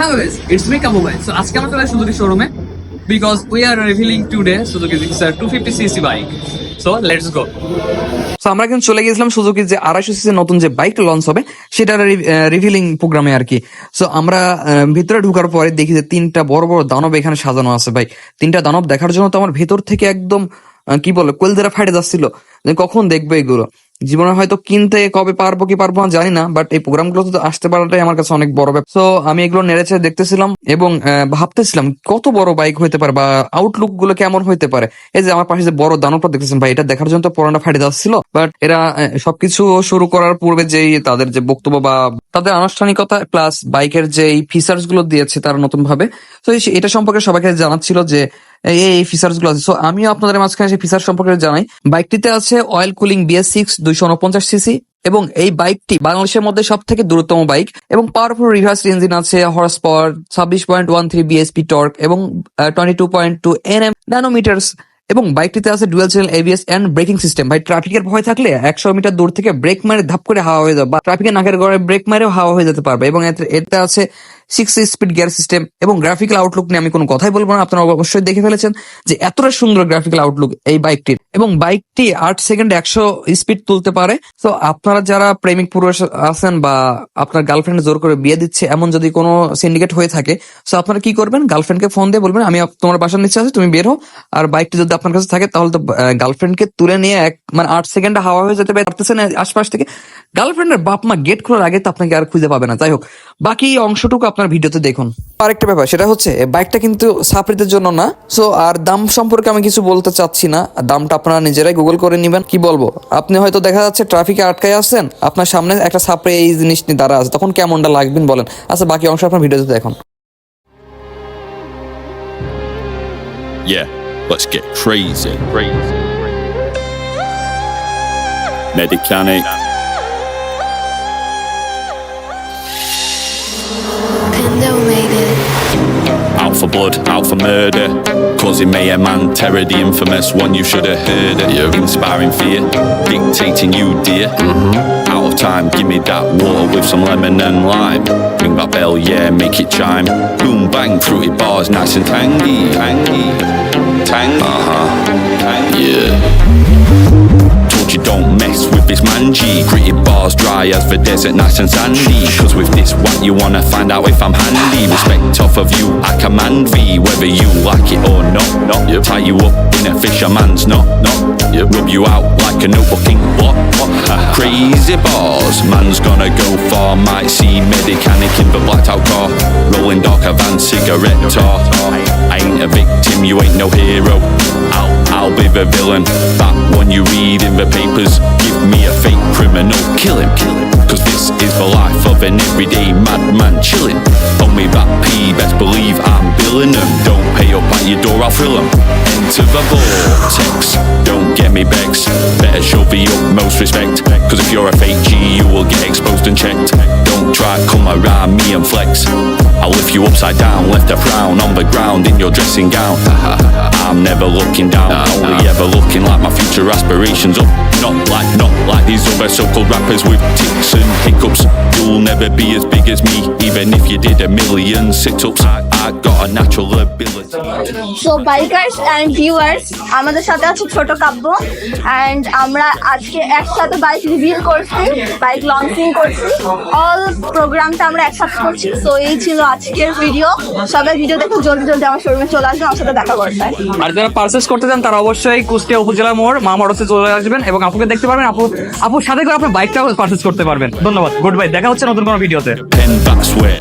Hello guys it's me কাবু ভাই so আজকে আমরা চলে সুজুকি শোরুমে because we are revealing today Suzuki Gixxer 250 cc bike so let's go তো আমরা কিন্তু চলে গেছিলাম সুজুকির যে আড়াইশো সিসি নতুন যে বাইকটা লঞ্চ হবে সেটার রিভিলিং প্রোগ্রামে আর কি। সো আমরা ভিতরে ঢোকার পরে দেখি যে তিনটা বড় বড় দানব এখানে সাজানো আছে ভাই। তিনটা দানব দেখার জন্য তো আমার ভেতর থেকে একদম কি বলে কোয়েলদেরা ফাটে যাচ্ছিল। কখন দেখব এগুলো? জীবনে হয়তো কিনতে কবে পারব কি পারব না জানি না বাট এই প্রোগ্রামগুলো তো আসতে পারাটাই আমার কাছে অনেক বড় ব্যাপার। তো আমি এগুলো নেড়েছে দেখতেছিলাম এবং ভাবতেছিলাম কত বড় বাইক হইতে পারে বা আউটলুকগুলো কেমন হইতে পারে। এই যে আমার পাশে যে বড় দানবটা দেখতেছেন ভাই, এটা দেখার জন্য তো পড়াটা ফাটে যাচ্ছিল বাট এরা সবকিছু শুরু করার পূর্বে যেই তাদের যে বক্তব্য বা তাদের আনুষ্ঠানিকতা প্লাস বাইকের যে ফিচার্সগুলো দিয়েছে তারা নতুন ভাবে তো এটা সম্পর্কে সবাইকে জানাচ্ছিল যে এই ফিচার্সগুলো আছে। সো আমিও আপনাদের মাঝখানে সেই ফিচার সম্পর্কে জানাই। বাইকটিতে আছে অয়েল কুলিং বিএস সিক্স দুইশো উনপঞ্চাশ সিসি এবং এই বাইকটি বাংলাদেশের মধ্যে সব থেকে দ্রুততম বাইক এবং পাওয়ারফুল রিভার্স ইঞ্জিন আছে হর্স পাওয়ার ছাব্বিশ point one three BSP torque এবং twenty two point two N M nanometers এবং বাইকটিতে আছে dual channel ABS and braking system ভাই ট্রাফিকের ভয় থাকলে একশো মিটার দূর থেকে ব্রেক মারে ধাপ করে হাওয়া হয়ে যাবে বা ট্রাফিকের নাকের গড়ে ব্রেক মারেও হাওয়া হয়ে যেতে পারবে এবং এতে আছে সিক্স স্পিড গিয়ার সিস্টেম এবং গ্রাফিক্যাল আউটলুক নিয়ে আমি কোনো কথাই বলব না, আপনারা অবশ্যই দেখে ফেলেছেন যে এতটা সুন্দর গ্রাফিক্যাল আউটলুক এই বাইকটির এবং বাইকটি আট সেকেন্ড একশো স্পিড তুলতে পারে। তো আপনারা যারা প্রেমিক পুরুষ আছেন বা আপনার গার্লফ্রেন্ড জোর করে বিয়ে দিচ্ছে, এমন যদি কোনো সিন্ডিকেট হয়ে থাকে তো আপনারা কি করবেন? গার্লফ্রেন্ডকে ফোন দিয়ে বলবেন, আমি তোমার বাসার নিচে আছে, তুমি বের হও। আর বাইকটি যদি আপনার কাছে থাকে, তাহলে তো গার্লফ্রেন্ডকে তুলে নিয়ে এক মানে আট সেকেন্ডে হাওয়া হয়ে যেতে পারতেছেন আশপাশ থেকে। গার্লফ্রেন্ডের বাপ মা গেট খোলার আগে তো আপনাকে আর খুঁজে পাবে না। যাই হোক, বাকি অংশটুকু আপনার ভিডিওতে দেখুন। আরেকটা ব্যাপার সেটা হচ্ছে বাইকটা কিন্তু সাপড়িদের জন্য না। সো আর দাম সম্পর্কে আমি কিছু বলতে চাচ্ছি না। দামটা আপনারা নিজেরাই গুগল করে নেবেন। কি বলব? আপনি হয়তো দেখা যাচ্ছে ট্রাফিকে আটকায় আসছেন আপনার সামনে একটা সাপড়ে এই জিনিস নিয়ে দাঁড়া আছে। তখন কেমনটা লাগবেন বলেন। আচ্ছা বাকি অংশ আপনার ভিডিওতে দেখুন। Yeah, let's get crazy. Crazy. Medicanic. Out for blood, out for murder. Causing mayhem and terror, the infamous one you should have heard of. Inspiring fear, dictating you, dear. Out of time, give me that water with some lemon and lime. Ring that bell, yeah, make it chime. Boom, bang, fruity bars, nice and tangy. Tangy. Tangy. Uh huh. Tangy. Yeah. Told you don't mess with this mangy. Gritty bars dry as the desert, nice and sandy. Cause with this what you wanna find out if I'm handy. Respect off of you, I command V. Whether you like it or not, not. Yep. Tie you up in a fisherman's knot, not. Yep. Rub you out like a notebook ink what? what? Crazy bars, man's gonna go far. Might see medicanic in the blacked out car. Rolling dark a van, cigarette tar. I ain't a victim, you ain't no hero. I'll, I'll be the villain. That one you read in the papers. Give me a fake criminal, kill him, kill him. Cause this is the life of an everyday madman chilling. Me that P, best believe I'm billing them. Don't pay up at your door, I'll thrill them. Enter the vortex, don't get me vexed. Better show the utmost respect. Cause if you're a fake G, you will get exposed and checked. Don't try come around me and flex. I'll lift you upside down, left a frown on the ground in your dressing gown. I'm never looking down, only ever looking like my future aspirations up. Not like, not like these other so-called rappers with ticks and hiccups. You'll never be as big as me, even if you did a million sit-ups. I, got a natural ability. So bikers and viewers আমাদের সাথে আছে ছোট Kabbo and আমরা আজকে একসাথে bike reveal করছি bike launching করছি। All প্রোগ্রামটা আমরা একসাথে করছি সো এই ছিল আজকের ভিডিও সবাই ভিডিও দেখে জলদি জলদি আমার শোরুমে চলে আসবেন আমার সাথে দেখা করতে। আর যারা পারচেস করতে চান তারা অবশ্যই কুষ্টিয়া উপজেলা মোড় মা মোড়তে চলে আসবেন এবং আপুকে দেখতে পারবেন। আপু আপুর সাথে করে আপনার বাইকটাও পারচেস করতে পারবেন। ধন্যবাদ গুড বাই দেখা হচ্ছে নতুন কোনো ভিডিওতে